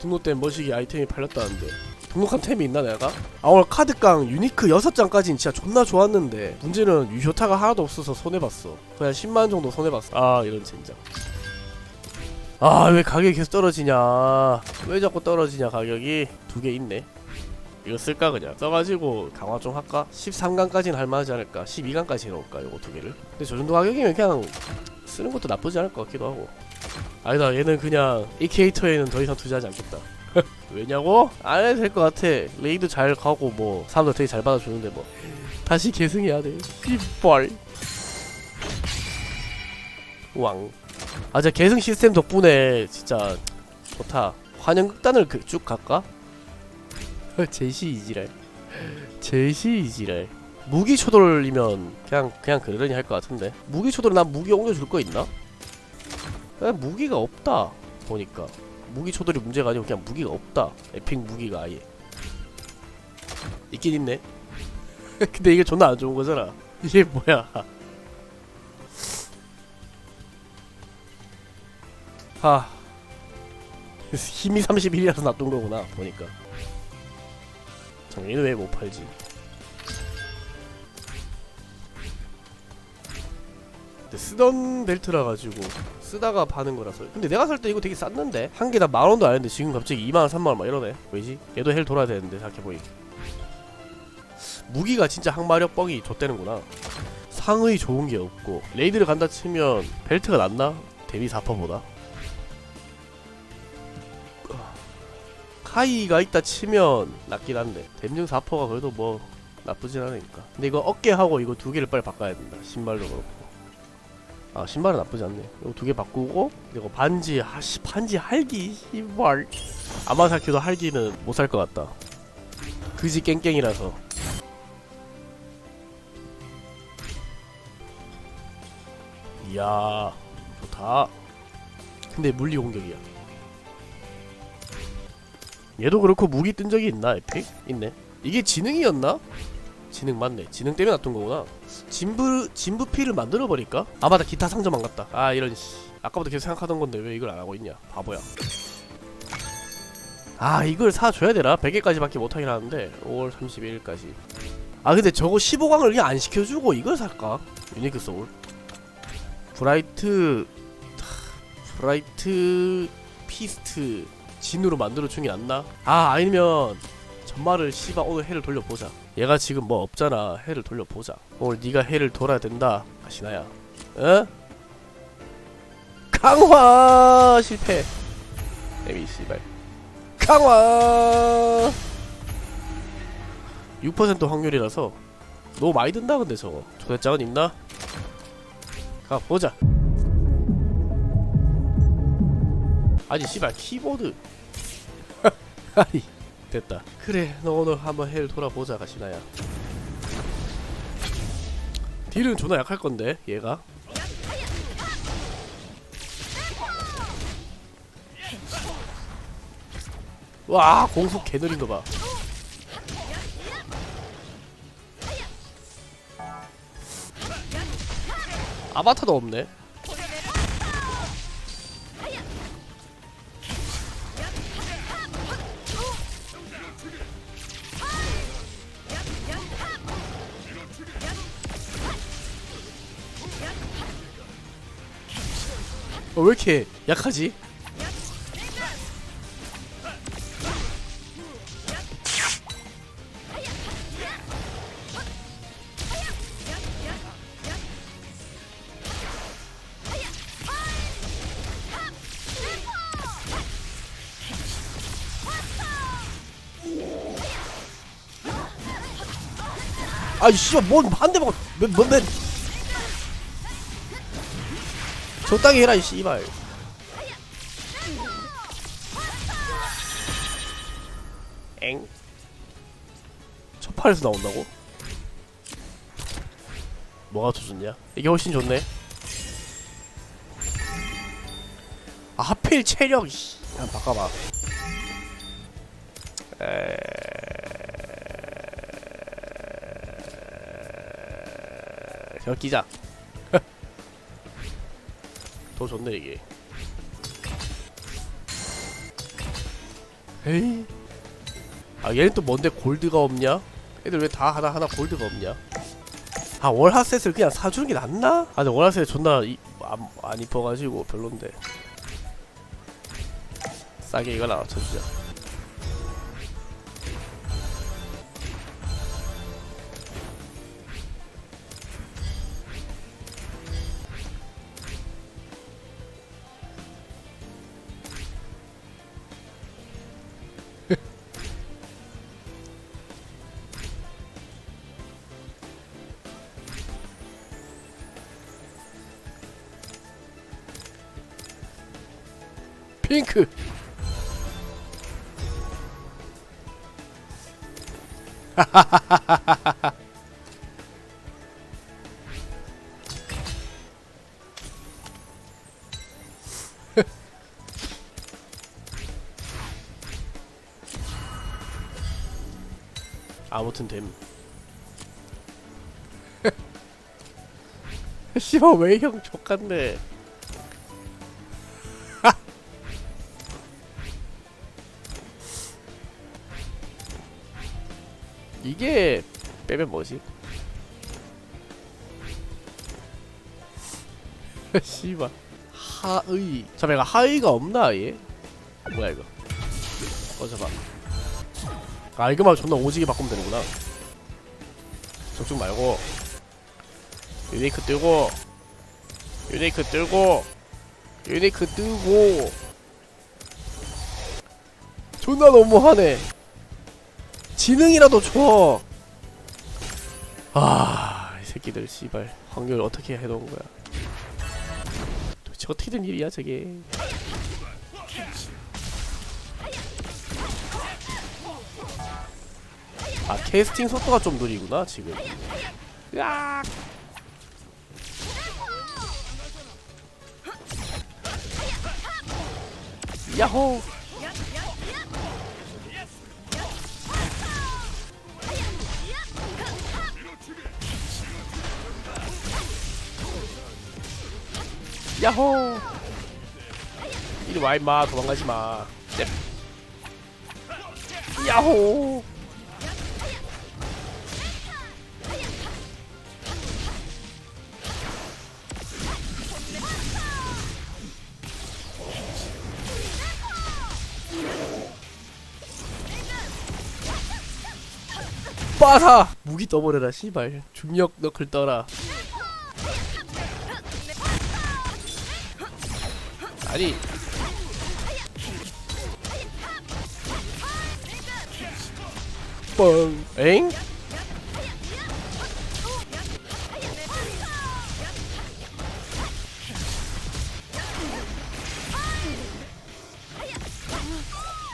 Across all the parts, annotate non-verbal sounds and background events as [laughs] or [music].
등록된 머시기 아이템이 팔렸다는데. 등록한 템이 있나 내가? 아 오늘 카드깡 유니크 6장까지는 진짜 존나 좋았는데. 문제는 유효타가 하나도 없어서 손해봤어. 그냥 10만원 정도 손해봤어. 아 이런 젠장 아 왜 가격이 계속 떨어지냐? 왜 자꾸 떨어지냐 가격이? 두 개 있네. 이거 쓸까 그냥? 써가지고 강화 좀 할까? 13강까지는 할만하지 않을까? 12강까지 해놓을까 요거 두 개를? 근데 저 정도 가격이면 그냥 쓰는 것도 나쁘지 않을 것 같기도 하고 아니다 얘는 그냥 이 캐릭터에는 더 이상 투자하지 않겠다 [laughs] 왜냐고? 안 해도 될 것 같아 레이드 잘 가고 뭐 사람들 되게 잘 받아주는데 뭐 다시 계승해야 돼 삐뻘 왕 아, 진짜 계승 시스템 덕분에 진짜 좋다. 환영극단을 그- 쭉 갈까? [laughs] 제시 이지랄. 제시 이지랄. 무기 초돌이면 그냥 그냥 그러려니 할 것 같은데. 무기 초돌 난 무기 옮겨줄 거 있나? 그냥 무기가 없다. 보니까 무기 초돌이 문제가 아니고 그냥 무기가 없다. 에픽 무기가 아예. 있긴 있네. [laughs] 근데 이게 존나 안 좋은 거잖아. 이게 뭐야? 아 [laughs] 힘이 31이라서 놔둔 거구나 보니까 정리는 왜 못 팔지 근데 쓰던 벨트라 가지고 쓰다가 파는 거라서. 근데 내가 살 때 이거 되게 쌌는데 한 개당 만 원도 안 했는데 지금 갑자기 2만 원 3만 원 막 이러네. 왜지? 얘도 헬 돌아야 되는데 생각해보니 무기가 진짜 항마력 뻥이 좆되는구나. 상의 좋은 게 없고 레이드를 간다 치면 벨트가 낫나? 데뷔 4%보다. 카이가 있다 치면 낫긴 한데 댐증 4%가 그래도 뭐 나쁘진 않으니까. 근데 이거 어깨하고 이거 두 개를 빨리 바꿔야 된다 신발도 그렇고 아 신발은 나쁘지 않네. 이거 두 개 바꾸고 이거 반지 아씨 반지 할기 신발. 아마사키도 할기는 못 살 것 같다. 그지 깽깽이라서. 이야 좋다. 근데 물리 공격이야. 얘도 그렇고 무기 뜬 적이 있나 에픽? 있네. 이게 지능이었나? 지능 맞네. 지능 때문에 놔둔 거구나. 진부 진부피를 만들어 버릴까? 아 맞다 기타 상점 안 갔다. 아 이런 씨. 아까부터 계속 생각하던 건데 왜 이걸 안 하고 있냐? 바보야. 아 이걸 사줘야 되나? 100개까지밖에 못하긴 하는데 5월 31일까지. 아 근데 저거 15강을 그냥 안 시켜주고 이걸 살까? 유니크 소울. 브라이트 하, 브라이트 피스트 진으로 만들어 주는 게 낫나? 아 아니면 전말을 씨바 오늘 해를 돌려보자 얘가 지금 뭐 없잖아. 해를 돌려보자. 오늘 네가 해를 돌아야 된다. 아시나야 어? 강화 실패. 에미 씨발. 강화! 6% 확률이라서 너무 많이 든다 근데 저거. 초대장은 있나? 가 보자. 아니 씨발 키보드. [laughs] 아니 됐다. 그래 너 오늘 한번 해를 돌아보자 가시나야. 딜은 존나 약할 건데 얘가. 와 공속 개느린 거봐. 아바타도 없네 어, 왜 이렇게 약하지? 아이 씨발 뭔한 대만 몇 뭔데 적당히 해라 이 씨발. 엥? 첫 판에서 나온다고? 뭐가 더 좋냐? 이게 훨씬 좋네. 아 하필 체력 씨. 그냥 바꿔봐. 에... 저 끼자 더 좋네 이게 에이 아 얘는 또 뭔데 골드가 없냐? 애들 왜 다 하나 하나 골드가 없냐? 아 월하셋을 그냥 사주는 게 낫나? 아 근데 월하셋 존나 이, 안, 안 이뻐가지고 별론데 싸게 이걸 하나 쳐주자 핑크. [laughs] 아무튼 됨. [laughs] 씨발 왜형 족같네 뭐지? [laughs] 씨발. 하의. 잠깐 이거 하의가 없나 얘? 뭐야 이거? 어 잠깐. 아 이거만 존나 오지게 바꾸면 되는구나. 적중 말고. 유니크 뜨고. 유니크 뜨고. 유니크 뜨고. 존나 너무하네. 지능이라도 줘. 아, 이 새끼들 씨발 확률 어떻게 해놓은 거야? 도대체 어떻게 된 일이야 저게? 아 캐스팅 속도가 좀 느리구나 지금. 으악. 야호. 야호! 이리 와 임마 도망가지 마. 넵. 야호! 빠사! 무기 떠버려라 씨발 중력 너클 떠라 아니 뻥 엥?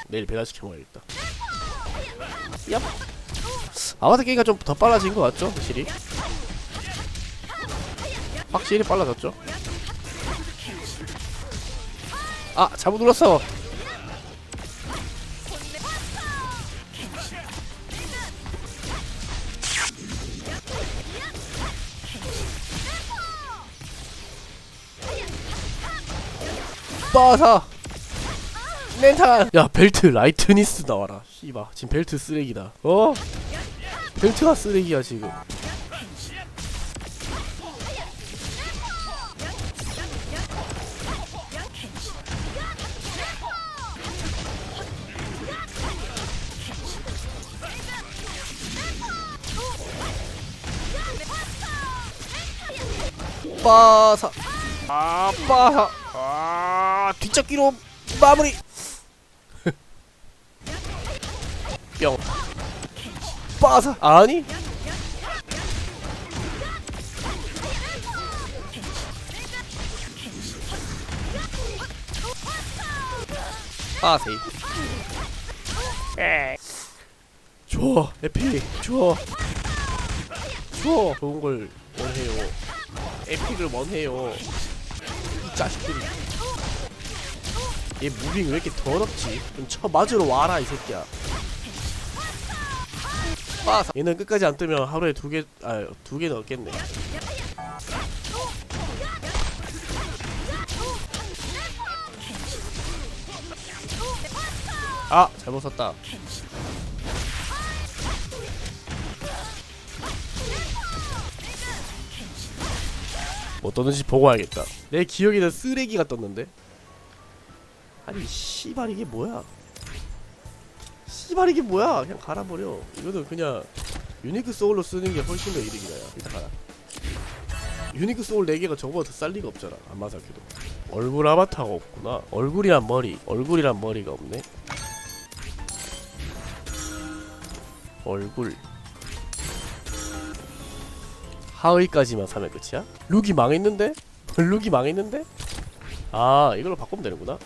내일 배달시켜 먹어야겠다 얍 아바타 게임가 좀 더 빨라진 것 같죠? 확실히 확실히 빨라졌죠? 아 잘못 눌렀어. 빠사. 멘탈. 야 벨트 라이트니스 나와라. 씨바 지금 벨트 쓰레기다. 어? 벨트가 쓰레기야 지금 빠사. 아 빠사. 아 뒷잡기로 마무리. 뿅. 빠사. 아니? 빠세. 좋아 에픽 좋아. 좋아. 좋은 걸 원해요 에픽을 원해요. 이 자식들이. 얘 무빙 왜 이렇게 더럽지? 좀 쳐 맞으러 와라 이 새끼야. 빠사 얘는 끝까지 안 뜨면 하루에 두 개 아 두 개 넣겠네. 아 잘못 썼다 뭐 떴는지 보고 와야겠다. 내 기억에는 쓰레기가 떴는데? 아니 씨발 이게 뭐야? 씨발 이게 뭐야? 그냥 갈아버려. 이거는 그냥 유니크 소울로 쓰는 게 훨씬 더 이득이다 야 일단 가라 유니크 소울 4개가 저거보다 더 쌀 리가 없잖아 안마 생각해도. 얼굴 아바타가 없구나. 얼굴이란 머리 얼굴이란 머리가 없네. 얼굴 하의까지만 사면 끝이야? 룩이 망했는데? [laughs] 룩이 망했는데? 아 이걸로 바꾸면 되는구나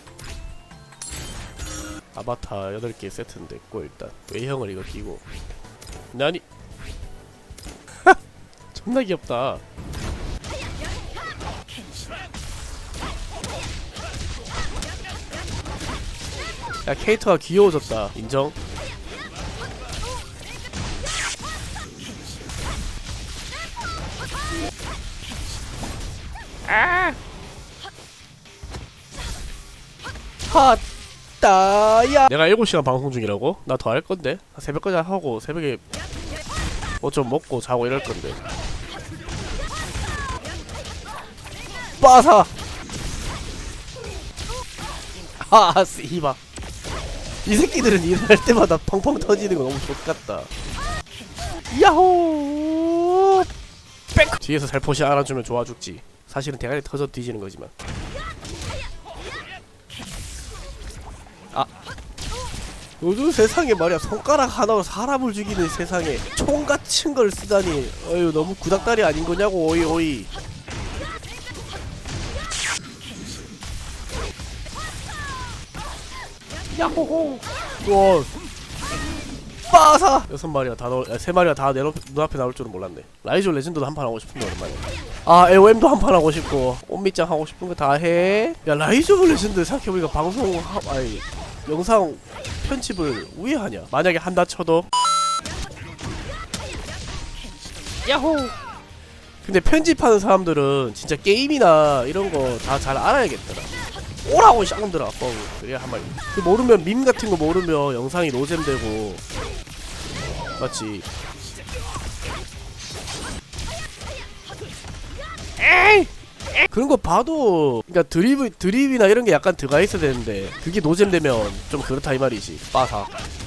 아바타 8개 세트는 됐고 일단 외형을 이거 끼고 나니 [laughs] 존나 귀엽다 야 캐릭터가 귀여워졌다 인정 핫다야. 내가 7시간 방송 중이라고? 나 더 할 건데. 나 새벽까지 하고 새벽에 뭐 좀 먹고 자고 이럴 건데. 빠사. 아 씨바 이 새끼들은 일할 때마다 펑펑 터지는 거 너무 좋같다. 야호! 백 뒤에서 살포시 알아주면 좋아 죽지. 사실은 대가리 터져 뒤지는 거지만 요즘 세상에 말이야 손가락 하나로 사람을 죽이는 세상에 총 같은 걸 쓰다니. 어휴 너무 구닥다리 아닌 거냐고 오이 오이. 야호호. 와 빠사! 여섯 마리가 다 넣, 아, 세 마리가 다 내 눈앞에 나올 줄은 몰랐네. 라이즈 레전드도 한 판 하고 싶은데 오랜만에. 아 AOM도 한 판 하고 싶고 꽃밑장 하고 싶은 거 다 해. 야 라이즈 레전드 생각해보니까 방송 하, 아니 영상 편집을 왜 하냐? 만약에 한다 쳐도. 야호! 근데 편집하는 사람들은 진짜 게임이나 이런 거 다 잘 알아야겠더라. 오라고 쌍놈들아 뻥 그래야 한 마리 그 모르면 밈 같은 거 모르면 영상이 노잼 되고. 맞지? 에이 그런 거 봐도 그러니까 드립 드립이나 이런 게 약간 들어가 있어야 되는데 그게 노잼 되면 좀 그렇다 이 말이지 빠사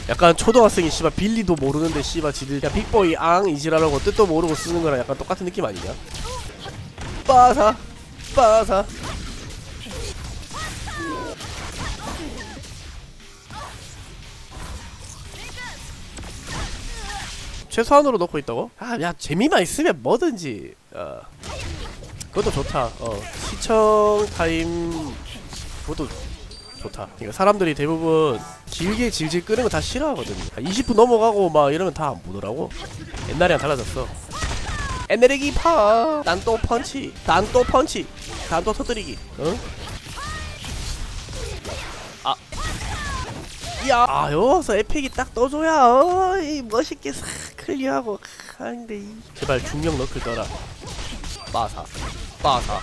약간 초등학생이 씨발 빌리도 모르는데 씨발 지들 야 빅보이 앙 이지라라고 뜻도 모르고 쓰는 거랑 약간 똑같은 느낌 아니냐 빠사 빠사 최소한으로 넣고 있다고? 아, 야 재미만 있으면 뭐든지. 어. 그것도 좋다. 어. 시청 타임 그것도 좋다. 그러니까 사람들이 대부분 길게 질질 끄는 거 다 싫어하거든. 20분 넘어가고 막 이러면 다 안 보더라고. 옛날이랑 달라졌어. 에너지 파. 난 또 펀치. 난 또 펀치. 난 또 터뜨리기. 응? 아. 야, 아, 여기서 에픽이 딱 떠줘야, 어 이, 멋있게 싹 클리어하고 하는데, 이. 제발 중력 너클 떠라. 빠사, 빠사,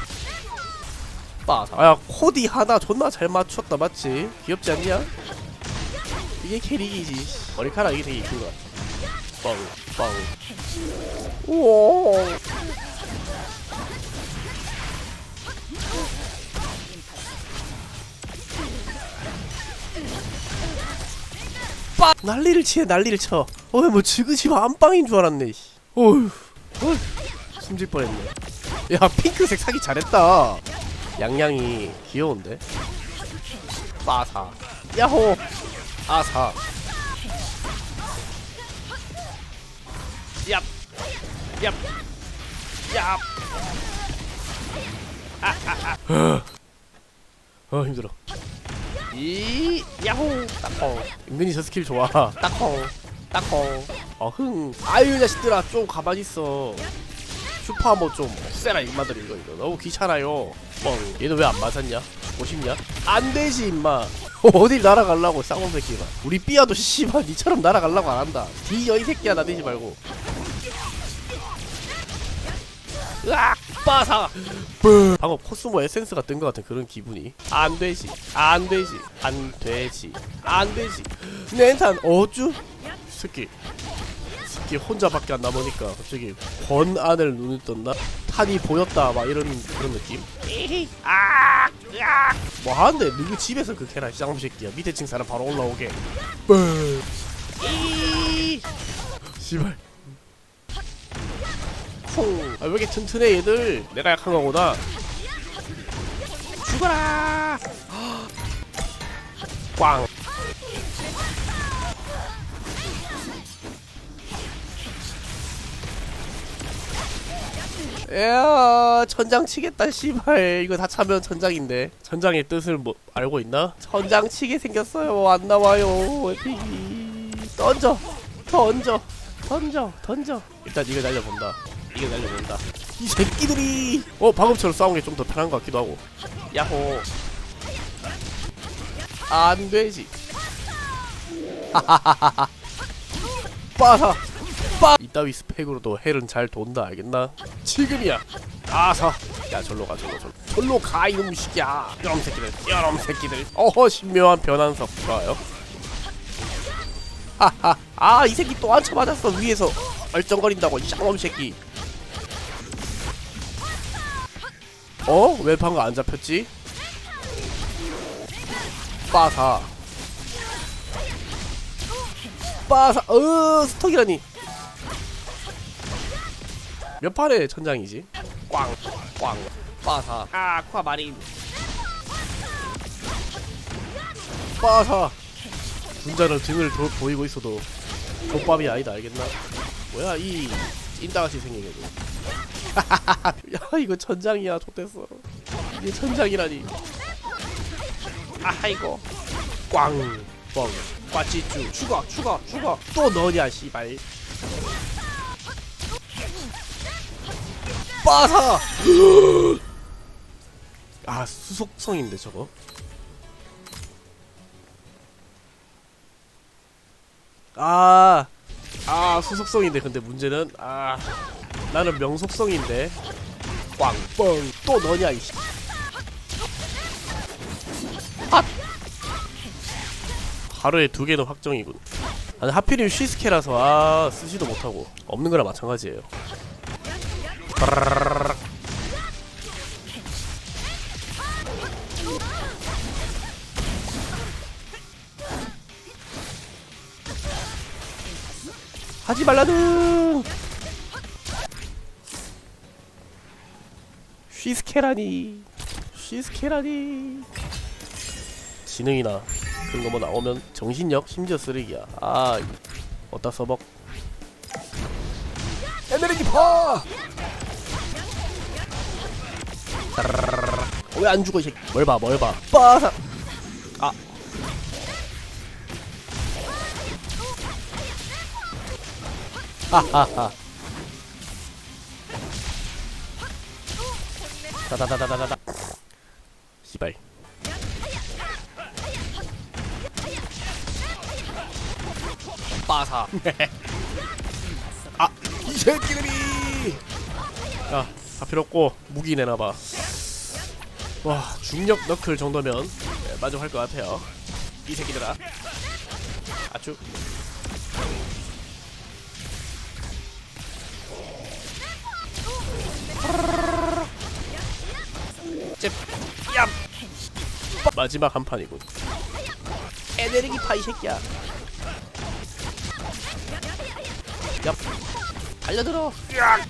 빠사. 아, 야, 코디 하나 존나 잘 맞췄다, 맞지? 귀엽지 않냐? 이게 캐릭이지. 머리카락이 되게 이쁜 것 같아. 뻥, 뻥. 우와. 빡! 난리를 치해 난리를 쳐. 어이 뭐 지그시 안방인 줄 알았네. 씨. 어휴. 어휴. 숨질 뻔했네. 야 핑크색 사기 잘했다. 양양이 귀여운데. 빠사. 야호. 아사. 얍. 얍. 얍. 아아 아. [gasps] 어 힘들어. 이 야호 딱콩 은근히 저 스킬 좋아 딱콩 딱콩 어흥 아유 이 자식들아 좀 가만히 있어 슈퍼 한번 좀 세라 임마들 이거 이거. 너무 귀찮아요. 뻥 얘는 왜안 맞았냐? 죽고 싶냐? 안 되지 임마. [laughs] 어딜 날아가려고 쌍놈 새끼가 우리 삐아도 씨발 니처럼 날아가려고 안 한다. 뒤여 이 새끼야 나대지 말고. 으악! 빠사! 방금 코스모 에센스가 뜬 것 같은 그런 기분이. 안 되지 안 되지 안 되지 안 되지. 낸탄 어쭈? 새끼 새끼 혼자밖에 안 남으니까 갑자기 권안을 눈을 떴나? 탄이 보였다 막 이런 그런 느낌? 아, 뭐 하는데? 누구 집에서 그 개나 쌍무 새끼야. 밑에 층 사람 바로 올라오게. 이. 씨발. 콩. 아, 왜 이렇게 튼튼해 얘들? 내가 약한 거구나. 죽어라. 꽝 야 천장 치겠다 씨발. 이거 다 차면 천장인데. 천장의 뜻을 뭐 알고 있나? 천장 치게 생겼어요. 안 나와요. 에픽이 던져. 던져. 던져. 던져. 일단 이거 날려본다. 이거 날려본다. 이 새끼들이. 어 방금처럼 싸운 게 좀 더 편한 것 같기도 하고. 야호. 안 되지. 빠사. 빠 이따위 스펙으로도 헬은 잘 돈다 알겠나? 지금이야. 아서. 야 절로 가 절로 절로. 절로 가 이놈 새끼야. 이놈 새끼들 이놈 새끼들. 어허 신묘한 변환석. 좋아요. 하하. 아이 새끼 또 한쳐 맞았어 위에서. 얼쩡거린다고 이 쌍놈 새끼. 어? 왜 방금 안 잡혔지? 빠사. 빠사. 어 스톡이라니 몇 판의 천장이지? 꽝, 꽝, 빠사. 아, 아쿠아마린. 빠사. 군자는 등을 도, 보이고 있어도 족밥이 아니다 알겠나? 뭐야 이 찐따같이 생긴 애도. [laughs] 야 이거 천장이야 좋댔어. 이게 천장이라니. 아이고. 꽝, 뻥, 꽈찌쭈. 죽어, 죽어, 죽어. 또 너냐 씨발. 빠사! [gasps] 아 수속성인데 저거? 아, 아 수속성인데 근데 문제는 아 나는 명속성인데. 꽝뻥 또 너냐 이씨. 아 하루에 두 개는 확정이군. 아니 하필이면 쉬스케라서 아 쓰지도 못하고. 없는 거랑 마찬가지예요 하지 말라는 쉬스케라니. 쉬스케라니. 지능이나 그런 거 뭐 나오면 정신력 심지어 쓰레기야. 아 어디다 써먹? 에너지 파 왜 안 죽어 이 새끼? 뭘봐 뭘봐? 빠사 아. 하하하. 다다다다다다. 씨발. 빠사. [laughs] 아이 새끼들이. 야, 다 필요 없고 무기 내놔봐. 와, 중력 너클 정도면 네, 만족할 것 같아요. 이 새끼들아. 잽, 얍. 마지막 한 판이군. 에네르기 파이 새끼야. 얍. 달려들어. 으악.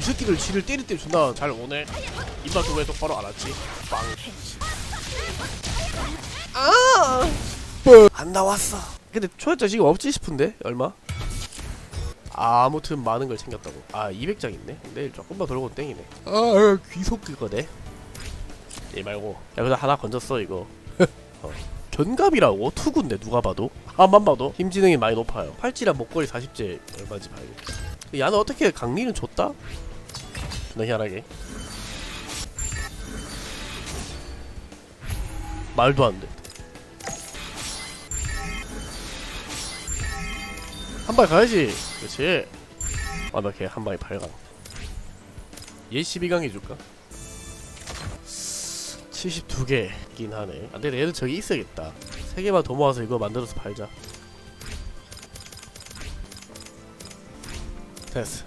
이 새끼들 지를 때릴 때 존나 잘 오네. 입맛 도 왜 똑바로 안 왔지? 빵. 아! 안 나왔어. 근데 초회자 지금 없지 싶은데 얼마? 아, 아무튼 많은 걸 챙겼다고. 아 200장 있네. 내일 조금만 돌고 땡이네. 아 귀속 그거네. 얘 말고. 야 그냥 하나 건졌어 이거. [laughs] 어. 견갑이라고? 투구인데 누가 봐도? 한만 봐도 힘지능이 많이 높아요. 팔찌랑 목걸이 40제 얼마인지 봐야겠다. 야는 어떻게 강리는 줬다? 존나 희한하게 말도 안 돼. 한 발 가야지. 그렇지. 아나걔한 방에 발광 얘 12강 해줄까? 72개긴 하네. 아 근데 얘는 저기 있어야겠다. 3개만 더 모아서 이거 만들어서 팔자. 됐어